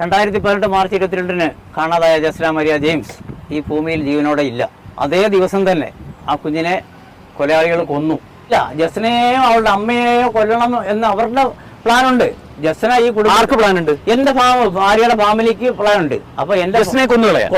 രണ്ടായിരത്തി പതിനെട്ട് മാർച്ച് ഇരുപത്തിരണ്ടിന് കാണാതായ ജസ്ല മരിയ ജെയിംസ് ഈ ഭൂമിയിൽ ജീവനോടെ ഇല്ല. അതേ ദിവസം തന്നെ ആ കുഞ്ഞിനെ കൊലയാളികൾ കൊന്നു. ഇല്ല ജസ്നയെയോ അവളുടെ അമ്മയെയോ കൊല്ലണം എന്ന് അവരുടെ പ്ലാൻ ഉണ്ട് ജസ്ന ഈ കുടുംബം ആർക്ക് പ്ലാൻ ഉണ്ട് എന്റെ ഭാര്യയുടെ ഫാമിലിക്ക് പ്ലാൻ ഉണ്ട് അപ്പൊ എന്റെ ജസ്നെ കൊന്നുകളയാ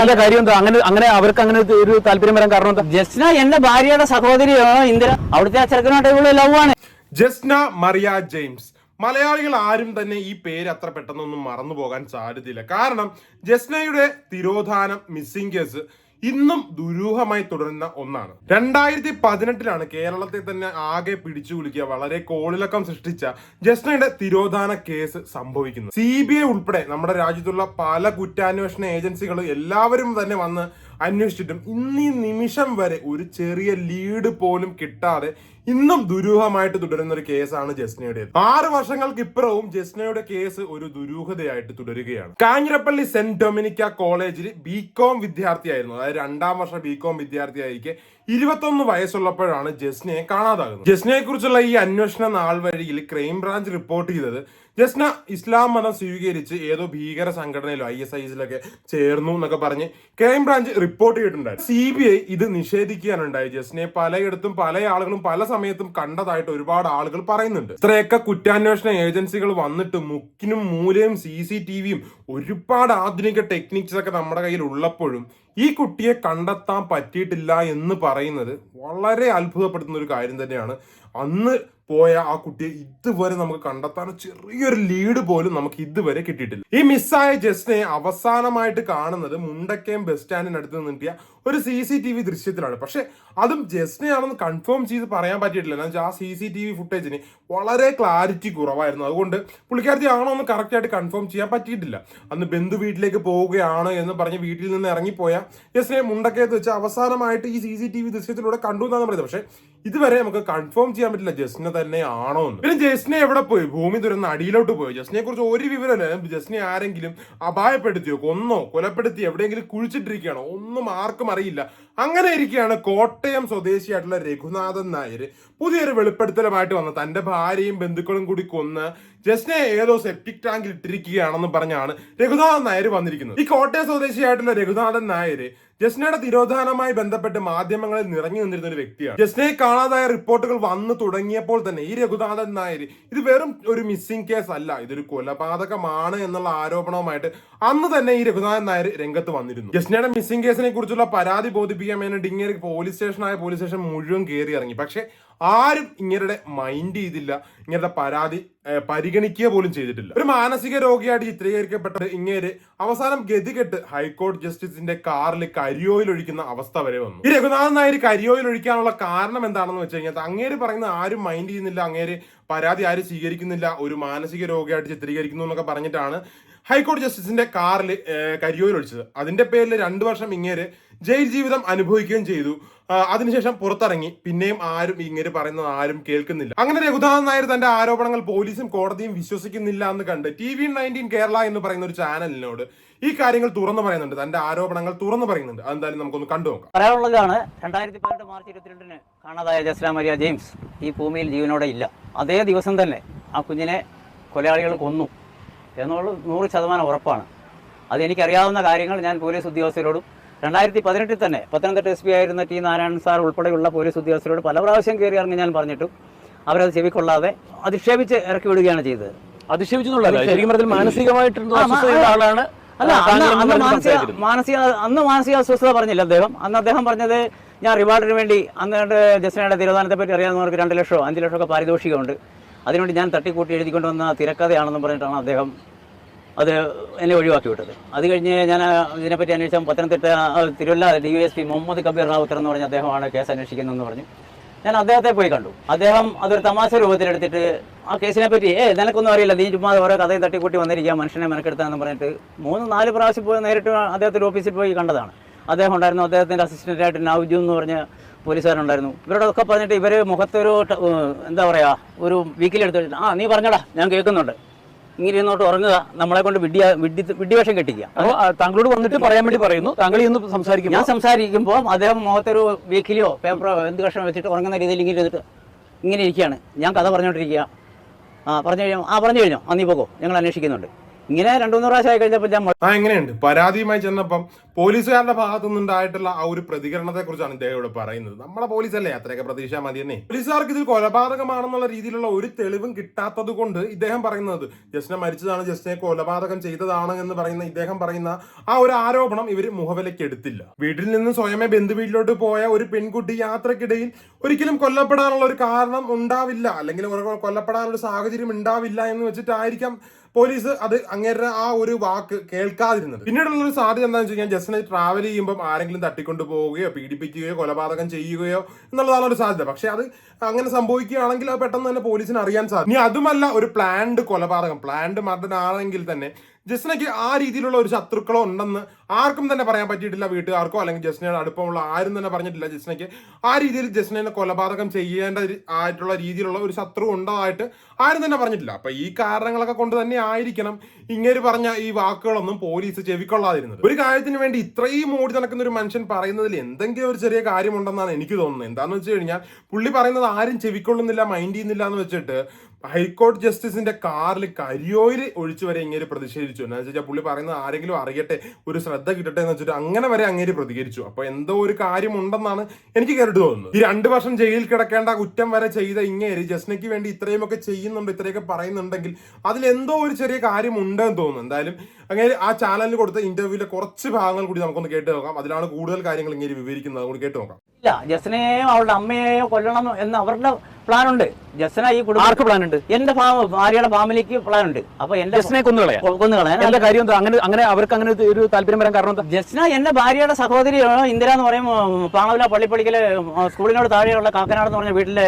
എന്താ കാര്യം എന്താ? അങ്ങനെ അങ്ങനെ അവർക്ക് അങ്ങനെ ഒരു താല്പര്യം വരാൻ കാരണം എന്താ? ജസ്ന എന്റെ ഭാര്യയുടെ സഹോദരിയാണ് ഇന്ദിര. അവിടുത്തെ ആ ചെറുക്കനായിട്ട് ഇവൾ ലവ് ആണ്. ജസ്ന മറിയ ജെയിംസ്. മലയാളികൾ ആരും തന്നെ ഈ പേര് അത്ര പെട്ടെന്നൊന്നും മറന്നു പോകാൻ സാധ്യതയില്ല. കാരണം ജസ്നയുടെ തിരോധാനം മിസ്സിംഗ് കേസ് ഇന്നും ദുരൂഹമായി തുടരുന്ന ഒന്നാണ്. രണ്ടായിരത്തി പതിനെട്ടിലാണ് കേരളത്തെ തന്നെ ആകെ പിടിച്ചു കുലുക്കിയ വളരെ കോളിളക്കം സൃഷ്ടിച്ച ജസ്നയുടെ തിരോധാന കേസ് സംഭവിക്കുന്നത്. സി ബി ഐ ഉൾപ്പെടെ നമ്മുടെ രാജ്യത്തുള്ള പല കുറ്റാന്വേഷണ ഏജൻസികൾ എല്ലാവരും തന്നെ വന്ന് അന്വേഷിച്ചിട്ടും ഇന്നീ നിമിഷം വരെ ഒരു ചെറിയ ലീഡ് പോലും കിട്ടാതെ ഇന്നും ദുരൂഹമായിട്ട് തുടരുന്ന ഒരു കേസാണ് ജസ്നയുടെ ആറ് വർഷങ്ങൾക്ക് ഇപ്പുറവും ജസ്നയുടെ കേസ് ഒരു ദുരൂഹതയായിട്ട് തുടരുകയാണ്. കാഞ്ഞിരപ്പള്ളി സെന്റ് ഡൊമിനിക്ക കോളേജിൽ ബി കോം വിദ്യാർത്ഥിയായിരുന്നു. അതായത് രണ്ടാം വർഷ ബി കോം വിദ്യാർത്ഥിയായിരിക്കെ ഇരുപത്തൊന്ന് വയസ്സുള്ളപ്പോഴാണ് ജസ്നയെ കാണാതാകുന്നത്. ജസ്നയെ കുറിച്ചുള്ള ഈ അന്വേഷണ നാൾ വഴിയിൽ ക്രൈംബ്രാഞ്ച് റിപ്പോർട്ട് ചെയ്തത് ജസ്ന ഇസ്ലാം മതം സ്വീകരിച്ച് ഏതോ ഭീകര സംഘടനയിലോ ഐ എസ് ഐസിലൊക്കെ ചേർന്നു എന്നൊക്കെ പറഞ്ഞ് ക്രൈംബ്രാഞ്ച് റിപ്പോർട്ട് ചെയ്തിട്ടുണ്ടായിരുന്നു. സി ബി ഐ ഇത് നിഷേധിക്കാനുണ്ടായി ജസ്റ്റിനെ പലയിടത്തും പല ആളുകളും പല സമയത്തും കണ്ടതായിട്ട് ഒരുപാട് ആളുകൾ പറയുന്നുണ്ട്. ഇത്രയൊക്കെ കുറ്റാന്വേഷണ ഏജൻസികൾ വന്നിട്ട് മുക്കിനും മൂലയും സി സി ടി വിയും ഒരുപാട് ആധുനിക ടെക്നിക്സ് ഒക്കെ നമ്മുടെ കയ്യിൽ ഉള്ളപ്പോഴും ഈ കുട്ടിയെ കണ്ടെത്താൻ പറ്റിയിട്ടില്ല എന്ന് പറയുന്നത് വളരെ അത്ഭുതപ്പെടുത്തുന്ന ഒരു കാര്യം തന്നെയാണ്. അന്ന് പോയ ആ കുട്ടിയെ ഇതുവരെ നമുക്ക് കണ്ടെത്താൻ ചെറിയൊരു ലീഡ് പോലും നമുക്ക് ഇതുവരെ കിട്ടിയിട്ടില്ല. ഈ മിസ്സായ ജസ്റ്റിനെ അവസാനമായിട്ട് കാണുന്നത് മുണ്ടക്കയം ബസ് സ്റ്റാൻഡിനടുത്ത് നിന്നിട്ടിയ ഒരു സി സി ടി വി ദൃശ്യത്തിലാണ്. പക്ഷെ അതും ജസ്റ്റിനെയാണെന്ന് കൺഫേം ചെയ്ത് പറയാൻ പറ്റിയിട്ടില്ല. എന്ന് വെച്ചാൽ ആ സി സി ടി വി ഫുട്ടേജിന് വളരെ ക്ലാരിറ്റി കുറവായിരുന്നു. അതുകൊണ്ട് പുള്ളിക്കാരത്തി ആണോ എന്ന് കറക്റ്റ് ആയിട്ട് കൺഫേം ചെയ്യാൻ പറ്റിയിട്ടില്ല. അന്ന് ബന്ധു വീട്ടിലേക്ക് പോവുകയാണ് എന്ന് പറഞ്ഞ് വീട്ടിൽ നിന്ന് ഇറങ്ങിപ്പോയ ജസ്റ്റിനെ മുണ്ടക്കയത്ത് വെച്ച് അവസാനമായിട്ട് ഈ സി സി ടി വി ദൃശ്യത്തിലൂടെ കണ്ടു എന്നാണ് പറയുന്നത്. പക്ഷേ ഇതുവരെ നമുക്ക് കൺഫേം ചെയ്യാൻ പറ്റില്ല. ജസ്റ്റിനെ തന്നെ ആണോ എന്ന് പിന്നെ ജസ്നെ എവിടെ പോയി? ഭൂമി തുറന്ന് അടിയിലോട്ട് പോയി? ജസ്നെ കുറിച്ച് ഒരു വിവരമല്ല. ജസ്നെ ആരെങ്കിലും അപായപ്പെടുത്തിയോ കൊന്നോ കൊലപ്പെടുത്തി എവിടെയെങ്കിലും കുഴിച്ചിട്ടിരിക്കുകയാണോ? ഒന്നും ആർക്കും അറിയില്ല. അങ്ങനെ ഇരിക്കുകയാണ് കോട്ടയം സ്വദേശിയായിട്ടുള്ള രഘുനാഥൻ നായർ പുതിയൊരു വെളിപ്പെടുത്തലുമായിട്ട് വന്ന തന്റെ ഭാര്യയും ബന്ധുക്കളും കൂടി കൊന്ന് ജസ്റ്റിനെ ഏതോ സെപ്റ്റിക് ടാങ്കിൽ ഇട്ടിരിക്കുകയാണെന്ന് പറഞ്ഞാണ് രഘുനാഥൻ നായർ വന്നിരിക്കുന്നത്. ഈ കോട്ടയം സ്വദേശിയായിട്ടുള്ള രഘുനാഥൻ നായർ ജസ്നയുടെ തിരോധാനവുമായി ബന്ധപ്പെട്ട് മാധ്യമങ്ങളിൽ നിറഞ്ഞു നിന്നിരുന്ന ഒരു വ്യക്തിയാണ്. ജസ്നയെ കാണാതായ റിപ്പോർട്ടുകൾ വന്നു തുടങ്ങിയപ്പോൾ തന്നെ ഈ രഘുനാഥൻ നായർ ഇത് വെറും ഒരു മിസ്സിംഗ് കേസ് അല്ല ഇതൊരു കൊലപാതകമാണ് എന്നുള്ള ആരോപണവുമായിട്ട് അന്ന് തന്നെ ഈ രഘുനാഥൻ നായർ രംഗത്ത് വന്നിരുന്നു. ജസ്നയുടെ മിസ്സിംഗ് കേസിനെ കുറിച്ചുള്ള പരാതി ബോധിപ്പിക്കാൻ വേണ്ടി ഇങ്ങനെ പോലീസ് സ്റ്റേഷനായ പോലീസ് സ്റ്റേഷൻ മുഴുവൻ കയറി ഇറങ്ങി. പക്ഷെ ആരും ഇങ്ങരുടെ മൈൻഡ് ചെയ്തില്ല. ഇങ്ങരുടെ പരാതി പരിഗണിക്കുക പോലും ചെയ്തിട്ടില്ല. ഒരു മാനസിക രോഗിയായിട്ട് ചിത്രീകരിക്കപ്പെട്ട ഇങ്ങേര് അവസാനം ഗതികെട്ട് ഹൈക്കോടതി ജസ്റ്റിസിന്റെ കാറിൽ കരിയോയിൽ ഒഴിക്കുന്ന അവസ്ഥ വരെ വന്നു. ഈ രഘുനാഥൻ നായർ കരിയോയിൽ ഒഴിക്കാനുള്ള കാരണം എന്താണെന്ന് വെച്ച് കഴിഞ്ഞാൽ അങ്ങേര് പറയുന്നത് ആരും മൈൻഡ് ചെയ്യുന്നില്ല അങ്ങേര് പരാതി ആരും സ്വീകരിക്കുന്നില്ല ഒരു മാനസിക രോഗിയായിട്ട് ചിത്രീകരിക്കുന്നു എന്നൊക്കെ പറഞ്ഞിട്ടാണ് ഹൈക്കോടതി ജസ്റ്റിസിന്റെ കാറിൽ കരിയോയിൽ ഒഴിച്ചത് അതിന്റെ പേരിൽ രണ്ടു വർഷം ഇങ്ങേര് ജയിൽ ജീവിതം അനുഭവിക്കുകയും ചെയ്തു. അതിനുശേഷം പുറത്തിറങ്ങി. പിന്നെയും ആരും ഇങ്ങനെ പറയുന്നത് ആരും കേൾക്കുന്നില്ല. അങ്ങനെ രഘുനാഥൻ നായർ തന്റെ ആരോപണങ്ങൾ പോലീസും കോടതിയും വിശ്വസിക്കുന്നില്ല എന്ന് കണ്ട് ടി വി നയന്റീൻ കേരള എന്ന് പറയുന്ന ഒരു ചാനലിനോട് ഈ കാര്യങ്ങൾ തുറന്നു പറയുന്നുണ്ട്. തന്റെ ആരോപണങ്ങൾ തുറന്നു പറയുന്നുണ്ട്. അതെന്തായാലും നമുക്കൊന്ന് കണ്ടു നോക്കാം. പറയാനുള്ളതാണ് രണ്ടായിരത്തി പതിനെട്ട് മാർച്ച് ഇരുപത്തിരണ്ടിന് കാണാതായ ജസ്ല മരിയ ജെയിംസ് ഈ ഭൂമിയിൽ ജീവനോടെ ഇല്ല. അതേ ദിവസം തന്നെ ആ കുഞ്ഞിനെ കൊലയാളികൾ കൊന്നു. എന്നുള്ളത് നൂറ് ശതമാനം ഉറപ്പാണ്. അതെനിക്കറിയാവുന്ന കാര്യങ്ങൾ ഞാൻ പോലീസ് ഉദ്യോഗസ്ഥരോടും രണ്ടായിരത്തി പതിനെട്ടിൽ തന്നെ പത്തനംതിട്ട എസ് പി ആയിരുന്ന ടി നാരായണൻ സാർ ഉൾപ്പെടെയുള്ള പോലീസ് ഉദ്യോഗസ്ഥരോട് പല പ്രാവശ്യം കയറി ഇറങ്ങി ഞാൻ പറഞ്ഞിട്ടും അവരത് ചെവിക്കൊള്ളാതെ അധിക്ഷേപിച്ച് ഇറക്കി വിടുകയാണ് ചെയ്തത്. മാനസികമായിട്ടുള്ള ആളാണ് അല്ല അന്ന് മാനസിക മാനസിക അന്ന് മാനസിക അസ്വസ്ഥത പറഞ്ഞില്ല അദ്ദേഹം. അന്ന് അദ്ദേഹം പറഞ്ഞത് ഞാൻ റിവാർഡിന് വേണ്ടി അന്ന് ജസ്റ്റിനയുടെ തിരുവനന്തപുരത്തെ പറ്റി അറിയാവുന്നവർക്ക് രണ്ട് ലക്ഷമോ അഞ്ച് ലക്ഷമോ ഒക്കെ പാരിതോഷികമുണ്ട്. അതിനുവേണ്ടി ഞാൻ തട്ടിക്കൂട്ടി എഴുതിക്കൊണ്ട് വന്ന തിരക്കഥയാണെന്ന് പറഞ്ഞിട്ടാണ് അദ്ദേഹം അത് എന്നെ ഒഴിവാക്കി വിട്ടത് അത് കഴിഞ്ഞ് ഞാൻ ഇതിനെപ്പറ്റി അന്വേഷിച്ചാൽ Pathanamthitta Thiruvalla D S P Muhammad Kabeer Rawther എന്ന് പറഞ്ഞ അദ്ദേഹമാണ് കേസ് അന്വേഷിക്കുന്നതെന്ന് പറഞ്ഞു. ഞാൻ അദ്ദേഹത്തെ പോയി കണ്ടു. അദ്ദേഹം അതൊരു തമാശ രൂപത്തിലെടുത്തിട്ട് ആ കേസിനെ പറ്റി ഏ നിനക്കൊന്നും അറിയില്ല നീ ചുമ്മാ ഓരോ കഥയും തട്ടിക്കൂട്ടി വന്നിരിക്കുക മനുഷ്യനെ മെനക്കെടുത്താന്ന് പറഞ്ഞിട്ട് മൂന്ന് നാല് പ്രാവശ്യം പോയി നേരിട്ട് അദ്ദേഹത്തിന്റെ ഓഫീസിൽ പോയി കണ്ടതാണ്. അദ്ദേഹം ഉണ്ടായിരുന്നു അദ്ദേഹത്തിന്റെ അസിസ്റ്റന്റായിട്ട് നൗജു എന്ന് പറഞ്ഞ പോലീസുകാരുണ്ടായിരുന്നു. ഇവരോടൊക്കെ പറഞ്ഞിട്ട് ഇവർ മുഖത്തൊരു എന്താ പറയാ ഒരു വീക്കിൽ എടുത്ത് ആ നീ പറഞ്ഞടാ ഞാൻ കേൾക്കുന്നുണ്ട്. ഇങ്ങനെ ഇരുന്നോട്ട് ഉറങ്ങുക നമ്മളെ കൊണ്ട് വിഡ്ഢിയ വിഡ്ഡി വിഡ്ഡിവേഷം കെട്ടിക്കുക. അപ്പൊ താങ്കളോട് വന്നിട്ട് പറയാൻ വേണ്ടി പറയുന്നു. താങ്കൾ ഇന്ന് സംസാരിക്കും ഞാൻ സംസാരിക്കുമ്പോൾ അദ്ദേഹം മുഖത്തൊരു വീക്കിലിയോ പേപ്പറോ എന്ത് കഷ്ണം വെച്ചിട്ട് ഉറങ്ങുന്ന രീതിയിൽ ഇങ്ങനെ ഇരുന്നിട്ട് ഇങ്ങനെ ഇരിക്കുകയാണ്. ഞാൻ കഥ പറഞ്ഞുകൊണ്ടിരിക്കുക ആ പറഞ്ഞു കഴിഞ്ഞോ ആ പറഞ്ഞു കഴിഞ്ഞോ. ആ നീ പോകോ. ഞങ്ങൾ അന്വേഷിക്കുന്നുണ്ട്. ഇങ്ങനെ രണ്ടു മൂന്ന് പ്രാവശ്യം ആയി കഴിഞ്ഞപ്പോൾ ഞാൻ ആ എങ്ങനെയുണ്ട്? പരാതിയുമായി ചെന്നപ്പം പോലീസുകാരുടെ ഭാഗത്തു നിന്നുണ്ടായിട്ടുള്ള ആ ഒരു പ്രതികരണത്തെ കുറിച്ചാണ് ഇദ്ദേഹം ഇവിടെ പറയുന്നത്. നമ്മളെ പോലീസല്ലേ? അത്രയൊക്കെ പ്രതീക്ഷ മതി തന്നെ പോലീസുകാർക്ക് ഇത് കൊലപാതകമാണെന്നുള്ള രീതിയിലുള്ള ഒരു തെളിവും കിട്ടാത്തത് കൊണ്ട് ഇദ്ദേഹം പറയുന്നത് ജസ്റ്റിനെ മരിച്ചതാണ് ജസ്റ്റിനെ കൊലപാതകം ചെയ്തതാണ് എന്ന് പറയുന്ന ഇദ്ദേഹം പറയുന്ന ആ ഒരു ആരോപണം ഇവർ മുഖവിലയ്ക്ക് എടുത്തില്ല. വീട്ടിൽ നിന്ന് സ്വയമേ ബന്ധുവീട്ടിലോട്ട് പോയ ഒരു പെൺകുട്ടി യാത്രക്കിടയിൽ ഒരിക്കലും കൊല്ലപ്പെടാനുള്ള ഒരു കാരണം ഉണ്ടാവില്ല. അല്ലെങ്കിൽ കൊല്ലപ്പെടാനുള്ള സാഹചര്യം ഉണ്ടാവില്ല എന്ന് വെച്ചിട്ടായിരിക്കാം പോലീസ് അത് അങ്ങേരുടെ ആ ഒരു വാക്ക് കേൾക്കാതിരുന്നത്. പിന്നീടുള്ള ഒരു സാധ്യത എന്താണെന്ന് വെച്ച് കഴിഞ്ഞാൽ ജസ്റ്റിനെ ട്രാവൽ ചെയ്യുമ്പോൾ ആരെങ്കിലും തട്ടിക്കൊണ്ടു പോവുകയോ പീഡിപ്പിക്കുകയോ കൊലപാതകം ചെയ്യുകയോ എന്നുള്ളതാണ് ഒരു സാധ്യത. പക്ഷെ അത് അങ്ങനെ സംഭവിക്കുകയാണെങ്കിൽ അത് പെട്ടെന്ന് തന്നെ പോലീസിന് അറിയാൻ സാധിക്കും. ഇനി അതുമല്ല ഒരു പ്ലാൻഡ് കൊലപാതകം. പ്ലാൻഡ് മർഡർ ആണെങ്കിൽ തന്നെ ജസ്റ്റിനയ്ക്ക് ആ രീതിയിലുള്ള ഒരു ശത്രുക്കളോ ഉണ്ടെന്ന് ആർക്കും തന്നെ പറയാൻ പറ്റിയിട്ടില്ല വീട്ടുകാർക്കോ അല്ലെങ്കിൽ ജസ്നയുടെ അടുപ്പമുള്ള ആരും തന്നെ പറഞ്ഞിട്ടില്ല ജസ്നയ്ക്ക് ആ രീതിയിൽ ജസ്നെ കൊലപാതകം ചെയ്യേണ്ട ആയിട്ടുള്ള രീതിയിലുള്ള ഒരു ശത്രു ഉണ്ടതായിട്ട് ആരും തന്നെ പറഞ്ഞിട്ടില്ല. അപ്പൊ ഈ കാരണങ്ങളൊക്കെ കൊണ്ട് തന്നെ ആയിരിക്കണം ഇങ്ങനെ പറഞ്ഞ ഈ വാക്കുകളൊന്നും പോലീസ് ചെവിക്കൊള്ളാതിരുന്നത്. ഒരു കാര്യത്തിന് വേണ്ടി ഇത്രയും ഓടി നടക്കുന്ന ഒരു മനുഷ്യൻ പറയുന്നതിൽ എന്തെങ്കിലും ഒരു ചെറിയ കാര്യമുണ്ടെന്നാണ് എനിക്ക് തോന്നുന്നത്. എന്താണെന്ന് വെച്ച് കഴിഞ്ഞാൽ പുള്ളി പറയുന്നത് ആരും ചെവിക്കൊള്ളുന്നില്ല മൈൻഡ് ചെയ്യുന്നില്ല എന്ന് വെച്ചിട്ട് ഹൈക്കോടതി ജസ്റ്റിസിന്റെ കാറിൽ കരിയോയിൽ ഒഴിച്ചു വരെ ഇങ്ങനെ പ്രതിഷേധിച്ചു. എന്ന് വെച്ചാൽ പുള്ളി പറയുന്നത് ആരെങ്കിലും അറിയട്ടെ ഒരു ശ്രദ്ധ കിട്ടട്ടെ എന്ന് വെച്ചിട്ട് അങ്ങനെ വരെ അങ്ങേര് പ്രതികരിച്ചു. അപ്പൊ എന്തോ ഒരു കാര്യം ഉണ്ടെന്നാണ് എനിക്ക് കേട്ടു തോന്നുന്നത്. ഈ രണ്ടു വർഷം ജയിലിൽ കിടക്കേണ്ട കുറ്റം വരെ ചെയ്ത ഇങ്ങേര് ജസ്നയ്ക്ക് വേണ്ടി ഇത്രയുമൊക്കെ ചെയ്യുന്നുണ്ട് ഇത്രയൊക്കെ പറയുന്നുണ്ടെങ്കിൽ അതിൽ എന്തോ ഒരു ചെറിയ കാര്യം ഉണ്ടെന്ന് തോന്നുന്നു. എന്തായാലും അങ്ങനെ ആ ചാനലിൽ കൊടുത്ത ഇന്റർവ്യൂവിലെ കുറച്ച് ഭാഗങ്ങൾ കൂടി നമുക്കൊന്ന് കേട്ട് നോക്കാം. അതിലാണ് കൂടുതൽ കാര്യങ്ങൾ ഇങ്ങനെ വിവരിക്കുന്നത്. അതുകൊണ്ട് കേട്ട് നോക്കാം. ഇല്ല ജസ്റ്റിനെയോ അവളുടെ അമ്മയെയോ കൊല്ലണം എന്ന് അവരുടെ പ്ലാൻ ഉണ്ട് ജസ്ന ഈ കുടുംബം ആർക്ക് പ്ലാൻ ഉണ്ട് എന്റെ ഭാര്യയുടെ ഫാമിലിക്ക് പ്ലാൻ ഉണ്ട് അപ്പൊ എന്റെ കൊന്നുകളയാ കൊന്നു കളയാൻ? കാര്യം? എന്താ അങ്ങനെ അങ്ങനെ അവർക്ക് അങ്ങനെ ഒരു താല്പര്യം വരാൻ കാരണം എന്താ? ജസ്ന എന്റെ ഭാര്യയുടെ സഹോദരി ആണ് ഇന്ദിര എന്ന് പറയും പാണവില പള്ളിപ്പടിക്കൽ സ്കൂളിനോട് താഴെയുള്ള കാക്കനാട് എന്ന് പറഞ്ഞ വീട്ടിലെ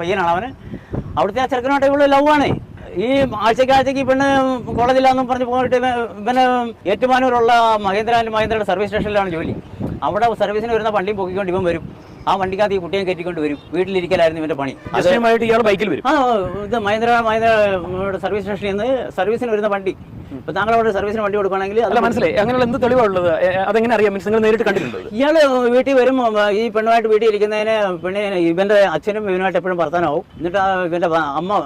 പയ്യനാണ് അവന്. അവിടുത്തെ ആ ചെറുക്കനോട്ട് ലവ് ലവാണ്. ഈ ആഴ്ചക്കാഴ്ചക്ക് പെണ്ണ് കോളേജിലാന്നും പറഞ്ഞ് പോയിട്ട് പിന്നെ ഏറ്റുമാനൂരുള്ള മഹേന്ദ്ര ആൻഡ് മഹേന്ദ്രയുടെ സർവീസ് സ്റ്റേഷനിലാണ് ജോലി. അവിടെ സർവീസിന് വരുന്ന വണ്ടിയും പൊക്കിക്കൊണ്ട് ഇവൻ വരും. ആ വണ്ടിക്കകത്ത് ഈ കുട്ടിയെ കയറ്റിക്കൊണ്ട് വരും. വീട്ടിലിരിക്കലായിരുന്നു ഇവന്റെ പണി. ഇയാൾ ബൈക്കിൽ വരും. ആ ഇത് മഹേന്ദ്ര മഹേന്ദ്ര സർവീസ് സ്റ്റേഷനിൽ നിന്ന് സർവീസിന് വരുന്ന വണ്ടി. ഇപ്പൊ താങ്കൾ അവിടെ സർവീസിന് വണ്ടി കൊടുക്കുകയാണെങ്കിൽ അല്ല മനസ്സിലായി. അങ്ങനെയുള്ള എന്ത് തെളിവുള്ളത് അതെങ്ങനെ അറിയാം? നിങ്ങൾ നേരിട്ട് കണ്ടിട്ടുണ്ടോ? ഇയാൾ വീട്ടിൽ വരും. ഈ പെണ്ണുമായിട്ട് വീട്ടിൽ ഇരിക്കുന്നതിന് പെണ്ണിന് ഇവന്റെ അച്ഛനും ഇവനുമായിട്ട് എപ്പോഴും വർത്താനാവും എന്നിട്ട് ഇവന്റെ അമ്മ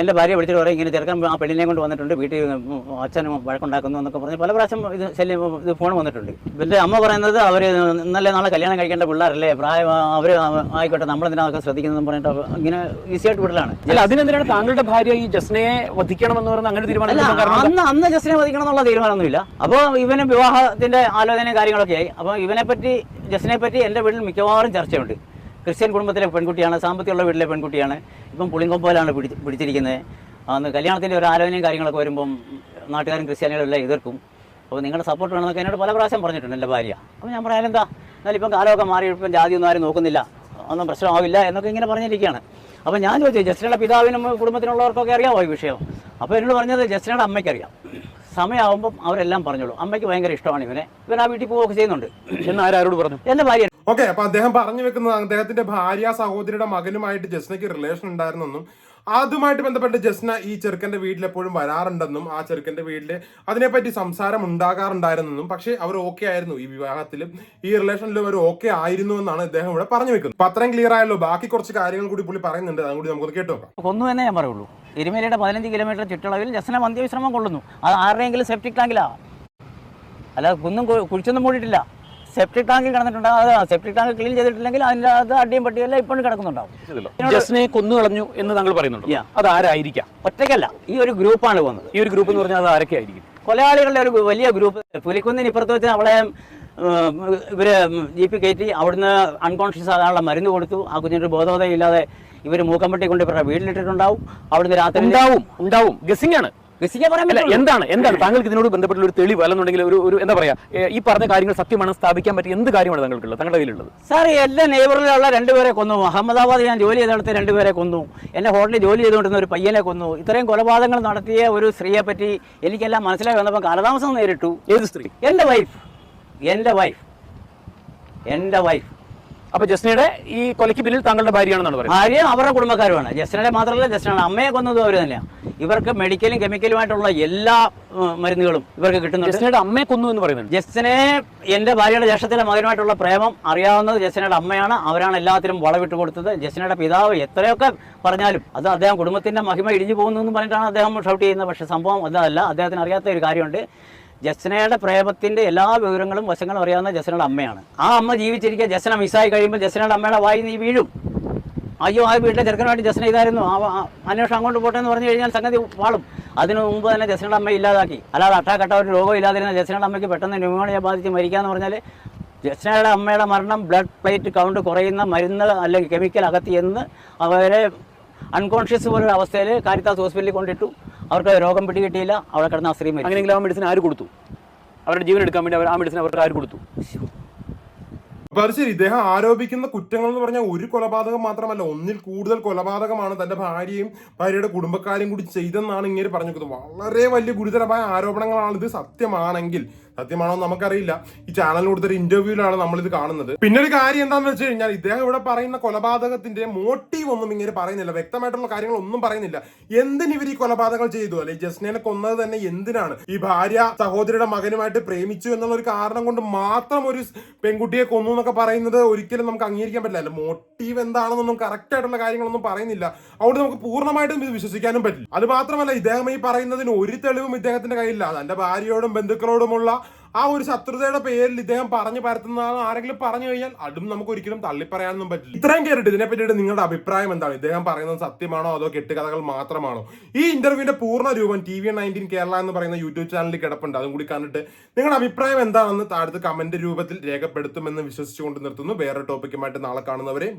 എന്റെ ഭാര്യ വിളിച്ചിട്ട് പറയും ഇങ്ങനെ ചെറുക്കൻ ആ പെണ്ണിനെ കൊണ്ട് വന്നിട്ടുണ്ട് വീട്ടിൽ അച്ഛനും വഴക്കുണ്ടാക്കുന്നു എന്നൊക്കെ പറഞ്ഞ് പല പ്രാവശ്യം ഇത് ശല്യം ഇത് ഫോൺ വന്നിട്ടുണ്ട്. ഇവന്റെ അമ്മ പറയുന്നത് അവർ ഇന്നലെ നാളെ കല്യാണം കഴിക്കേണ്ട പിള്ളേരല്ലേ പ്രായം അവർ ആയിക്കോട്ടെ നമ്മളെന്തിനാണൊക്കെ ശ്രദ്ധിക്കുന്നതെന്ന് പറഞ്ഞിട്ട് ഇങ്ങനെ ഈസിയായിട്ട് വിടലാണ്. അല്ല അതിനെന്തിനാണ് താങ്കളുടെ ഭാര്യ ഈ ജസ്നയെ വധിക്കണമെന്ന് പറഞ്ഞാൽ അങ്ങനെ തീരുമാനം? അന്ന് അന്ന് ജസ്നെ വധിക്കണം എന്നുള്ള തീരുമാനമൊന്നുമില്ല. അപ്പോൾ ഇവന് വിവാഹത്തിന്റെ ആലോചനയും കാര്യങ്ങളൊക്കെ ആയി അപ്പോൾ ഇവനെ പറ്റി ജസ്നെ പറ്റി എന്റെ വീട്ടിൽ മിക്കവാറും ചർച്ചയുണ്ട്. ക്രിസ്ത്യൻ കുടുംബത്തിലെ പെൺകുട്ടിയാണ് സാമ്പത്തികമുള്ള വീട്ടിലെ പെൺകുട്ടിയാണ്. ഇപ്പം പുളിങ്കൊമ്പോലാണ് പിടി പിടിച്ചിരിക്കുന്നത്. അന്ന് കല്യാണത്തിന്റെ ഒരു ആലോചനയും കാര്യങ്ങളൊക്കെ വരുമ്പം നാട്ടുകാരും ക്രിസ്ത്യാനികളും എല്ലാം എതിർക്കും. അപ്പോൾ നിങ്ങളുടെ സപ്പോർട്ട് വേണമെന്നൊക്കെ എന്നോട് പല പ്രാവശ്യം പറഞ്ഞിട്ടുണ്ട് എന്റെ ഭാര്യ. അപ്പോൾ ഞാൻ പറയാൻ എന്താ എന്നാലും ഇപ്പം കാലമൊക്കെ മാറി ഇപ്പം ജാതിയൊന്നും ആരും നോക്കുന്നില്ല. ഒന്നും പ്രശ്നമാവില്ല എന്നൊക്കെ ഇങ്ങനെ പറഞ്ഞിരിക്കുകയാണ്. അപ്പോൾ ഞാൻ ചോദിച്ചു ജസ്റ്റിനയുടെ പിതാവിനും കുടുംബത്തിനുള്ളവർക്കൊക്കെ അറിയാമോ ഈ വിഷയം? അപ്പോൾ എന്നോട് പറഞ്ഞത് ജസ്റ്റിനയുടെ അമ്മയ്ക്കറിയാം. സമയമാകുമ്പം അവരെല്ലാം പറഞ്ഞോളൂ. അമ്മയ്ക്ക് ഭയങ്കര ഇഷ്ടമാണ് ഇവനെ. ഇവൻ ആ വീട്ടിൽ പോവുകയൊക്കെ ചെയ്യുന്നുണ്ട്. എന്ന് ആരാരോട് പറഞ്ഞു? എന്റെ ഭാര്യ ഓക്കെ അപ്പൊ അദ്ദേഹം പറഞ്ഞു വെക്കുന്നത് അദ്ദേഹത്തിന്റെ ഭാര്യ സഹോദരിയുടെ മകനുമായിട്ട് ജസ്നയ്ക്ക് റിലേഷൻ ഉണ്ടായിരുന്നെന്നും അതുമായിട്ട് ബന്ധപ്പെട്ട് ജസ്ന ഈ ചെറുക്കന്റെ വീട്ടിൽ എപ്പോഴും വരാറുണ്ടെന്നും ആ ചെറുക്കന്റെ വീട്ടിൽ അതിനെപ്പറ്റി സംസാരം ഉണ്ടാകാറുണ്ടായിരുന്നെന്നും പക്ഷേ അവർ ഓക്കെ ആയിരുന്നു ഈ വിവാഹത്തിലും. ഈ റിലേഷനിലും അവർ ഓക്കെ ആയിരുന്നു എന്നാണ് ഇദ്ദേഹം ഇവിടെ പറഞ്ഞു വെക്കുന്നത്. അപ്പൊ അത്രയും ക്ലിയർ ആയല്ലോ. ബാക്കി കുറച്ച് കാര്യങ്ങൾ കൂടി പുള്ളി പറയുന്നുണ്ട്. അതും കൂടി നമുക്കൊന്ന് കേട്ടു നോക്കാം. തന്നെ എന്നേ ഞാൻ പറയുള്ളൂ. എരുമേലിയുടെ പതിനഞ്ച് കിലോമീറ്റർ ചുറ്റളവിൽ ജസ്ന മന്ത്യവിശ്രമം കൊള്ളുന്നു. അത് ആരുടെയെങ്കിലും സെപ്റ്റിക് ടാങ്കിലാ അല്ല കുന്നും കുഴിച്ചൊന്നും മൂടിയിട്ടില്ല. സെപ്റ്റിക് ടാങ്കിൽ കിടന്നിട്ടുണ്ട് അത് സെപ്റ്റിക് ടാങ്ക് ക്ലീൻ ചെയ്തിട്ടില്ലെങ്കിൽ അതിന്റെ അത് അടിയും പട്ടിയെല്ലാം ഇപ്പോഴും കിടക്കുന്നുണ്ടാവും. ജസ്നയെ കൊന്നു കളഞ്ഞു എന്ന് താങ്കൾ പറയുന്നുണ്ട്? അത് ആരായിരിക്കാം ഒറ്റയ്ക്കല്ല ഈ ഒരു ഗ്രൂപ്പാണ് വന്നത് ഈ ഒരു ഗ്രൂപ്പ് എന്ന് പറഞ്ഞാൽ അത് ആരൊക്കെ ആയിരിക്കും കൊലയാളികളുടെ ഒരു വലിയ ഗ്രൂപ്പ് പുലിക്കുന്നിന് ഇപ്പുറത്ത് വെച്ച് അവളെ ഇവർ ജീപ്പ് കയറ്റി അവിടുന്ന് അൺകോൺഷ്യസ് ആകാനുള്ള മരുന്ന് കൊടുത്തു. ആ കുഞ്ഞിന് ബോധോദയം ഇല്ലാതെ ഇവർ മൂക്കമ്പട്ടി കൊണ്ട് ഇവരുടെ വീട്ടിലിട്ടിട്ടുണ്ടാവും. അവിടുന്ന് രാത്രി ഉണ്ടാവും ഉണ്ടാവും. ഗസിംഗ് ആണ്. എന്താണ് എന്താണ്? താങ്കൾക്ക് ഇതിനോട് ബന്ധപ്പെട്ട ഒരു തെളിവ് അല്ലെന്നുണ്ടെങ്കിൽ ഒരു ഒരു എന്താ പറയാ ഈ പറഞ്ഞ കാര്യങ്ങൾ സത്യമാണ് സ്ഥാപിക്കാൻ പറ്റിയ എന്ത് കാര്യമാണ് താങ്കൾക്കുള്ളത് താങ്കളുടെ കയ്യിലുള്ളത്? സാർ എല്ലാ നെയ്ബറിലുള്ള രണ്ടുപേരെ കൊന്നു. അഹമ്മദാബാദ് ഞാൻ ജോലി ചെയ്തെടുത്ത് രണ്ടുപേരെ കൊന്നു. എന്നെ ഹോട്ടലിൽ ജോലി ചെയ്തുകൊണ്ടിരുന്ന ഒരു പയ്യനെ കൊന്നു. ഇത്രയും കൊലപാതകങ്ങൾ നടത്തിയ ഒരു സ്ത്രീയെ പറ്റി എനിക്കെല്ലാം മനസ്സിലായി വന്നപ്പോൾ കാലതാമസം നേരിട്ടു. ഏത് സ്ത്രീ? എന്റെ വൈഫ് എന്റെ വൈഫ് എന്റെ വൈഫ് അപ്പൊ ജസ്നയുടെ ഈ കൊലയ്ക്ക് പിന്നിൽ താങ്കളുടെ ഭാര്യയാണെന്നാണ് പറയുന്നത്. ഭാര്യ അവരുടെ കുടുംബക്കാരുമാണ്. ജസ്നയുടെ മാത്രമല്ല ജസ്നാണ് അമ്മയെ കൊന്നതും അവർ തന്നെയാണ് ഇവർക്ക് മെഡിക്കലും കെമിക്കലുമായിട്ടുള്ള എല്ലാ മരുന്നുകളും ഇവർക്ക് കിട്ടുന്നുണ്ട്. ജസ്നയുടെ അമ്മയെ കൊന്നു എന്ന് പറയുന്നത്. ജസ്നെ എന്റെ ഭാര്യയുടെ ജേഷത്തിന്റെ മകനുമായിട്ടുള്ള പ്രേമം അറിയാവുന്നത് ജസ്നയുടെ അമ്മയാണ്. അവരാണ് എല്ലാത്തിനും വളവിട്ട് കൊടുത്തത്. ജസ്നയുടെ പിതാവ് എത്രയൊക്കെ പറഞ്ഞാലും അത് അദ്ദേഹം കുടുംബത്തിന്റെ മഹിമ ഇടിഞ്ഞു പോകുന്നു എന്ന് പറഞ്ഞിട്ടാണ് അദ്ദേഹം ഷൗട്ട് ചെയ്യുന്നത്. പക്ഷെ സംഭവം അതല്ല. അദ്ദേഹത്തിന് അറിയാത്ത ഒരു കാര്യമുണ്ട്. ജസ്നയുടെ പ്രേമത്തിന്റെ എല്ലാ വിവരങ്ങളും വശങ്ങളും അറിയാവുന്ന ജസ്നയുടെ അമ്മയാണ്. ആ അമ്മ ജീവിച്ചിരിക്കുക ജസ്ന മിസ്സായി കഴിയുമ്പോൾ ജസ്നയുടെ അമ്മയുടെ വായി നീ വീഴും. അയ്യോ ആ വീട്ടിലെ ചെറുക്കന് വേണ്ടി ജസ്ന ഇതായിരുന്നു. അന്വേഷണം അങ്ങോട്ട് പോട്ടെ എന്ന് പറഞ്ഞു കഴിഞ്ഞാൽ സംഗതി വാളും. അതിനു മുമ്പ് തന്നെ ജസ്നയുടെ അമ്മ ഇല്ലാതാക്കി. അല്ലാതെ അട്ടാക്കട്ട ഒരു രോഗം ഇല്ലാതിരുന്ന ജസ്നയുടെ അമ്മയ്ക്ക് പെട്ടെന്ന് ന്യൂമോണിയ ബാധിച്ച് മരിക്കാന്ന് പറഞ്ഞാൽ ജസ്നയുടെ അമ്മയുടെ മരണം ബ്ലഡ് പ്ലേറ്റ് കൗണ്ട് കുറയുന്ന മരുന്ന് അല്ലെങ്കിൽ കെമിക്കൽ അകത്തി എന്ന് അവരെ അൺകോൺഷ്യസ് പോലുള്ള അവസ്ഥയിൽ കാരിത്താസ് ഹോസ്പിറ്റലിൽ കൊണ്ടിട്ടു. അവർക്ക് രോഗം പിടികിട്ടിയില്ല. അവിടെ കിടന്ന ആ അങ്ങനെയെങ്കിലും മരിച്ചു. ആ മെഡിസിൻ ആര് കൊടുത്തു? അവരുടെ ജീവൻ എടുക്കാൻ വേണ്ടി അവർ ആ മെഡിസിൻ അവർക്ക് ആര് കൊടുത്തു? അപ്പൊ അത് ശരി. ഇദ്ദേഹം ആരോപിക്കുന്ന കുറ്റങ്ങൾ എന്ന് പറഞ്ഞാൽ ഒരു കൊലപാതകം മാത്രമല്ല ഒന്നിൽ കൂടുതൽ കൊലപാതകമാണ് തന്റെ ഭാര്യയും ഭാര്യയുടെ കുടുംബക്കാരും കൂടി ചെയ്തെന്നാണ് ഇങ്ങനെ പറഞ്ഞത് വളരെ വലിയ ഗുരുതരമായ ആരോപണങ്ങളാണ് ഇത് സത്യമാണെങ്കിൽ സത്യമാണോ നമുക്കറിയില്ല. ഈ ചാനലിൽ കൊടുത്തൊരു ഇന്റർവ്യൂവിലാണ് നമ്മൾ ഇത് കാണുന്നത്. പിന്നെ ഒരു കാര്യം എന്താണെന്ന് വെച്ച് കഴിഞ്ഞാൽ ഇദ്ദേഹം ഇവിടെ പറയുന്ന കൊലപാതകത്തിന്റെ മോട്ടീവ് ഒന്നും ഇങ്ങനെ പറയുന്നില്ല. വ്യക്തമായിട്ടുള്ള കാര്യങ്ങൾ ഒന്നും പറയുന്നില്ല. എന്തിന് ഇവർ ഈ കൊലപാതകങ്ങൾ ചെയ്തു? അല്ലെ ജസ്നേനെ കൊന്നത് തന്നെ എന്തിനാണ്? ഈ ഭാര്യ സഹോദരിയുടെ മകനുമായിട്ട് പ്രേമിച്ചു എന്നുള്ള ഒരു കാരണം കൊണ്ട് മാത്രം ഒരു പെൺകുട്ടിയെ കൊന്നു എന്നൊക്കെ പറയുന്നത് ഒരിക്കലും നമുക്ക് അംഗീകരിക്കാൻ പറ്റില്ല. അല്ലെ മോട്ടീവ് എന്താണെന്നൊന്നും കറക്റ്റ് ആയിട്ടുള്ള കാര്യങ്ങളൊന്നും പറയുന്നില്ല. അതുകൊണ്ട് നമുക്ക് പൂർണമായിട്ടും ഇത് വിശ്വസിക്കാനും പറ്റില്ല. അത് മാത്രമല്ല ഇദ്ദേഹം ഈ പറയുന്നതിന് ഒരു തെളിവും ഇദ്ദേഹത്തിന്റെ കയ്യിലില്ല. തന്റെ ഭാര്യയോടും ബന്ധുക്കളോടുമുള്ള ആ ഒരു ശത്രുതയുടെ പേരിൽ ഇദ്ദേഹം പറഞ്ഞു പരത്തുന്നതാണ് ആരെങ്കിലും പറഞ്ഞു കഴിഞ്ഞാൽ അതും നമുക്ക് ഒരിക്കലും തള്ളിപ്പറയാനൊന്നും പറ്റില്ല. ഇത്രയും കേട്ടിട്ട് ഇതിനെ പറ്റിയിട്ട് നിങ്ങളുടെ അഭിപ്രായം എന്താണ്? ഇദ്ദേഹം പറയുന്നത് സത്യമാണോ അതോ കെട്ടുകഥകൾ മാത്രമാണോ? ഈ ഇന്റർവ്യൂവിന്റെ പൂർണ രൂപം ടി വി നയന്റീൻ കേരള എന്ന് പറയുന്ന യൂട്യൂബ് ചാനലിൽ കിടപ്പുണ്ട്. അതും കൂടി കണ്ടിട്ട് നിങ്ങളുടെ അഭിപ്രായം എന്താണെന്ന് താഴത്ത് കമന്റ് രൂപത്തിൽ രേഖപ്പെടുത്തുമെന്ന് വിശ്വസിച്ചുകൊണ്ട് നിർത്തുന്നു. വേറെ ടോപ്പിക്കുമായിട്ട് നാളെ കാണുന്നവരെ